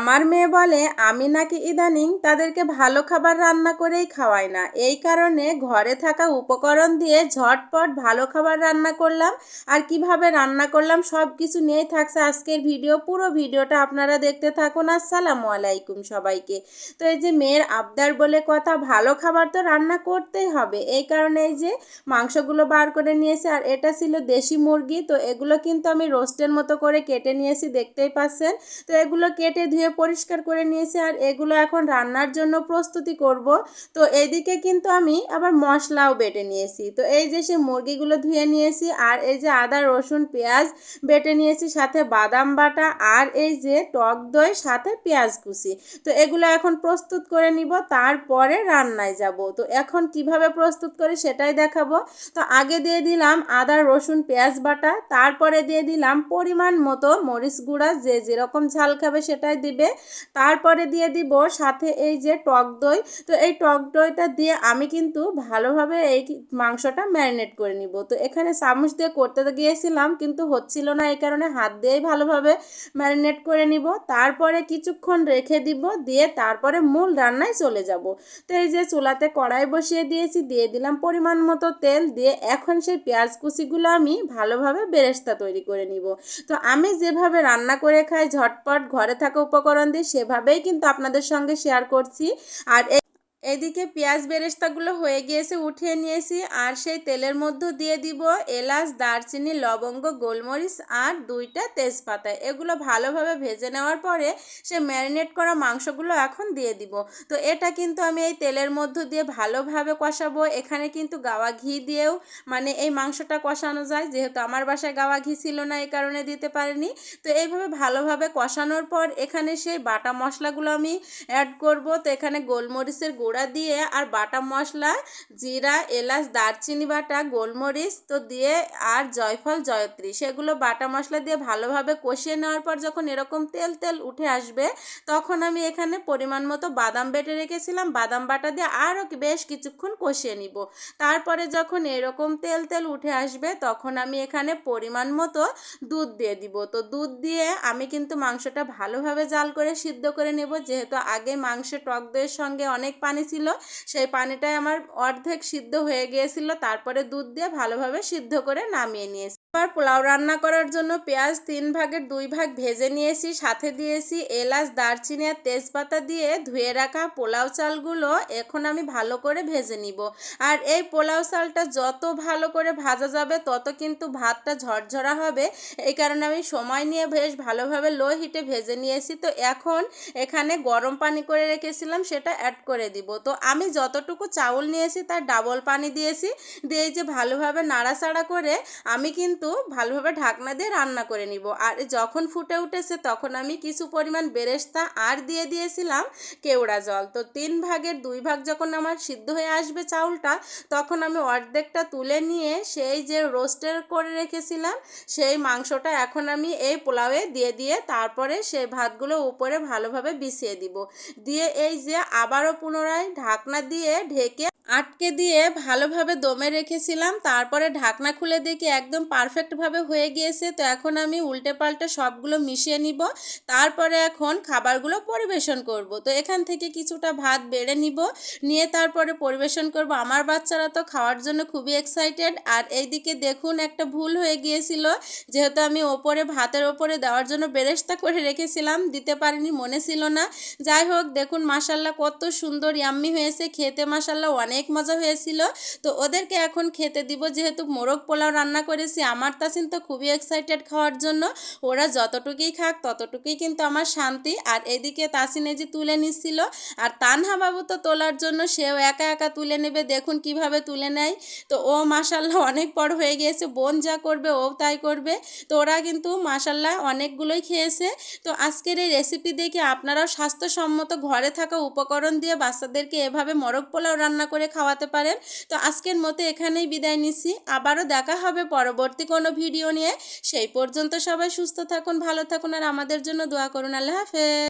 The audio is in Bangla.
আমার মেয়ে বলে, আমি নাকি ইদানিং তাদেরকে ভালো খাবার রান্না করেই খাওয়াই না। এই কারণে ঘরে থাকা উপকরণ দিয়ে ঝটপট ভালো খাবার রান্না করলাম। আর কীভাবে রান্না করলাম সব কিছু নিয়েই থাকছে আজকের ভিডিও। পুরো ভিডিওটা আপনারা দেখতে থাকুন। আসসালামু আলাইকুম সবাইকে। তো এই যে মেয়ের আবদার বলে কথা, ভালো খাবার তো রান্না করতেই হবে। এই কারণে এই যে মাংসগুলো বার করে নিয়েছি, আর এটা ছিল দেশি মুরগি। তো এগুলো কিন্তু আমি রোস্টের মতো করে কেটে নিয়েছি, দেখতেই পাচ্ছেন। তো এগুলো কেটে ধুয়ে পরিষ্কার করে নিয়েছি আর এগুলো এখন রান্নার জন্য প্রস্তুতি করব। তো এদিকে কিন্তু আমি আবার মশলাও বেটে নিয়েছি। তো এই যে সে মুরগিগুলো ধুয়ে নিয়েছি আর এই যে আদা, রসুন, পেঁয়াজ বেটে নিয়েছি, সাথে বাদাম বাটা আর এই যে টক দই, সাথে পেঁয়াজ কুচি। তো এগুলো এখন প্রস্তুত করে নিব, তারপরে রান্নায় যাব। তো এখন কীভাবে প্রস্তুত করে সেটাই দেখাবো। তো আগে দিয়ে দিলাম আদা, রসুন, পেঁয়াজ বাটা, তারপরে দিয়ে দিলাম পরিমাণ মতো মরিচ গুঁড়া, যে যেরকম ঝাল খাবে সেটাই দিবে। তারপরে দিয়ে দিব সাথে এই যে টক দই। তো এই টক দইটা দিয়ে আমি কিন্তু ভালোভাবে এই মাংসটা ম্যারিনেট করে নিব। তো এখানে চামচ দিয়ে করতে গিয়েছিলাম কিন্তু হচ্ছিল না, এই কারণে হাত দিয়েই ভালোভাবে ম্যারিনেট করে নিব। তারপরে কিছুক্ষণ রেখে দিব, দিয়ে তারপরে মূল রান্নায় চলে যাব। তো এই যে চুলাতে কড়াই বসিয়ে দিয়েছি, দিয়ে দিলাম পরিমাণ মতো তেল, দিয়ে এখন সেই পেঁয়াজ কুচিগুলো আমি ভালোভাবে বেরেস্তা তৈরি করে নিব। তো আমি যেভাবে রান্না করে খাই ঝটপট ঘরে থাকা উপকরণ দিয়ে সেভাবেই কিন্তু আপনাদের সঙ্গে শেয়ার করছি। আর এদিকে পেঁয়াজ বেরেস্তাগুলো হয়ে গিয়েছে, উঠিয়ে নিয়েছি আর সেই তেলের মধ্যে দিয়ে দিব এলাচ, দারচিনি, লবঙ্গ, গোলমরিচ আর দুইটা তেজপাতা। এগুলো ভালোভাবে ভেজে নেওয়ার পরে সে ম্যারিনেট করা মাংসগুলো এখন দিয়ে দিব। তো এটা কিন্তু আমি এই তেলের মধ্যে দিয়ে ভালোভাবে কষাবো। এখানে কিন্তু গাওয়া ঘি দিয়েও মানে এই মাংসটা কষানো যায়। যেহেতু আমার বাসায় গাওয়া ঘি ছিল না, এই কারণে দিতে পারিনি। তো এইভাবে ভালোভাবে কষানোর পর এখানে সেই বাটা মশলাগুলো আমি অ্যাড করব। তো এখানে গোলমরিচের গুঁড়া দিয়ে আর বাটা মশলা, জিরা, এলাচ, দারচিনি বাটা, গোলমরিচ তো দিয়ে আর জয়ফল, জয়ত্রী। সেগুলো বাটা মশলা দিয়ে ভালোভাবে কষিয়ে নেওয়ার পর যখন এরকম তেল তেল উঠে আসবে, তখন আমি এখানে পরিমাণ মতো বাদাম বেটে রেখেছিলাম। বাদাম বাটা দিয়ে আরও বেশ কিছুক্ষণ কষিয়ে নিব। তারপরে যখন এরকম তেল তেল উঠে আসবে, তখন আমি এখানে পরিমাণ মতো দুধ দিয়ে দিব। তো দুধ দিয়ে আমি কিন্তু মাংসটা ভালোভাবে জাল করে সিদ্ধ করে নেব। যেহেতু আগে মাংসে টক দইয়ের সঙ্গে অনেক পানি ছিল, সেই পানিটাই আমার অর্ধেক সিদ্ধ হয়ে গিয়েছিল, তারপরে দুধ দিয়ে ভালোভাবে সিদ্ধ করে নামিয়ে নিয়েছি। এবার পোলাও রান্না করার জন্য পেঁয়াজ তিন ভাগের দুই ভাগ ভেজে নিয়েছি, সাথে দিয়েছি এলাচ, দারচিনি আর তেজপাতা দিয়ে ধুয়ে রাখা পোলাও চালগুলো এখন আমি ভালো করে ভেজে নিব। আর এই পোলাও চালটা যত ভালো করে ভাজা যাবে, তত কিন্তু ভাতটা ঝরঝরা হবে। এই কারণে আমি সময় নিয়ে বেশ ভালোভাবে লো হিটে ভেজে নিয়েছি। তো এখন এখানে গরম পানি করে রেখেছিলাম, সেটা অ্যাড করে দিব। তো আমি যতটুকু চাউল নিয়েছি তার ডাবল পানি দিয়েছি। দিয়ে যে ভালোভাবে নাড়াচাড়া করে আমি কিন্তু ভালোভাবে ঢাকনা দিয়ে রান্না করে নিব। আর যখন ফুটে উঠেছে তখন আমি কিছু পরিমাণ বেরেস্তা আর দিয়ে দিয়েছিলাম কেওড়া জল। তো তিন ভাগের দুই ভাগ যখন আমার সিদ্ধ হয়ে আসবে চাউলটা, তখন আমি অর্ধেকটা তুলে নিয়ে সেই যে রোস্টের করে রেখেছিলাম, সেই মাংসটা এখন আমি এই পোলাওয়ে দিয়ে দিয়ে তারপরে সেই ভাতগুলো উপরে ভালোভাবে বিছিয়ে দিব। দিয়ে এই যে আবারও পুনরায় ঢাকনা দিয়ে ঢেকে আটকে দিয়ে ভালোভাবে দমে রেখেছিলাম। তারপরে ঢাকনা খুলে দেখি একদম পারফেক্টভাবে হয়ে গিয়েছে। তো এখন আমি উল্টে পাল্টে সবগুলো মিশিয়ে নিব। তারপরে এখন খাবারগুলো পরিবেশন করব। তো এখান থেকে কিছুটা ভাত বেড়ে নিব। নিয়ে তারপরে পরিবেশন করব। আমার বাচ্চারা তো খাওয়ার জন্য খুবই এক্সাইটেড আর এইদিকে দেখুন একটা ভুল হয়ে গিয়েছিল। যেহেতু আমি ওপরে ভাতের ওপরে দেওয়ার জন্য বেরেস্তা করে রেখেছিলাম। দিতে পারিনি, মনে ছিল না। যাই হোক, দেখুন মাসাল্লাহ কত সুন্দর ইয়াম্মি হয়েছে, খেতে মাসাল্লাহ অনেক মজা হয়েছিল। তো ওদেরকে এখন খেতে দিব, যেহেতু মোরগ পোলাও রান্না করেছি, আমার তাসিন তো খুবই এক্সাইটেড খাওয়ার জন্য। ওরা যতটুকুই খাক, ততটুকুই কিন্তু আমার শান্তি। আর এদিকে তাসিন এই যে তুলে নিচ্ছিল আর তানহা বাবু তো তোলার জন্য সেও একা একা তুলে নেবে, দেখুন কীভাবে তুলে নেয়। তো ও মাসাল্লাহ অনেক বড় হয়ে গিয়েছে, বোন যা করবে ও তাই করবে। তো ওরা কিন্তু মাসাল্লাহ অনেকগুলোই খেয়েছে। তো আজকের এই রেসিপি দেখে আপনারাও স্বাস্থ্যসম্মত ঘরে থাকা উপকরণ দিয়ে বাচ্চাদেরকে এভাবে মরক পোলাও রান্না করে খাওয়াতে পারেন। তো আজকের মতো এখানেই বিদায় নিচ্ছি। আবারও দেখা হবে পরবর্তী কোনো ভিডিও নিয়ে। সেই পর্যন্ত সবাই সুস্থ থাকুন, ভালো থাকুন আর আমাদের জন্য দোয়া করুন। আল্লাহ হাফেজ।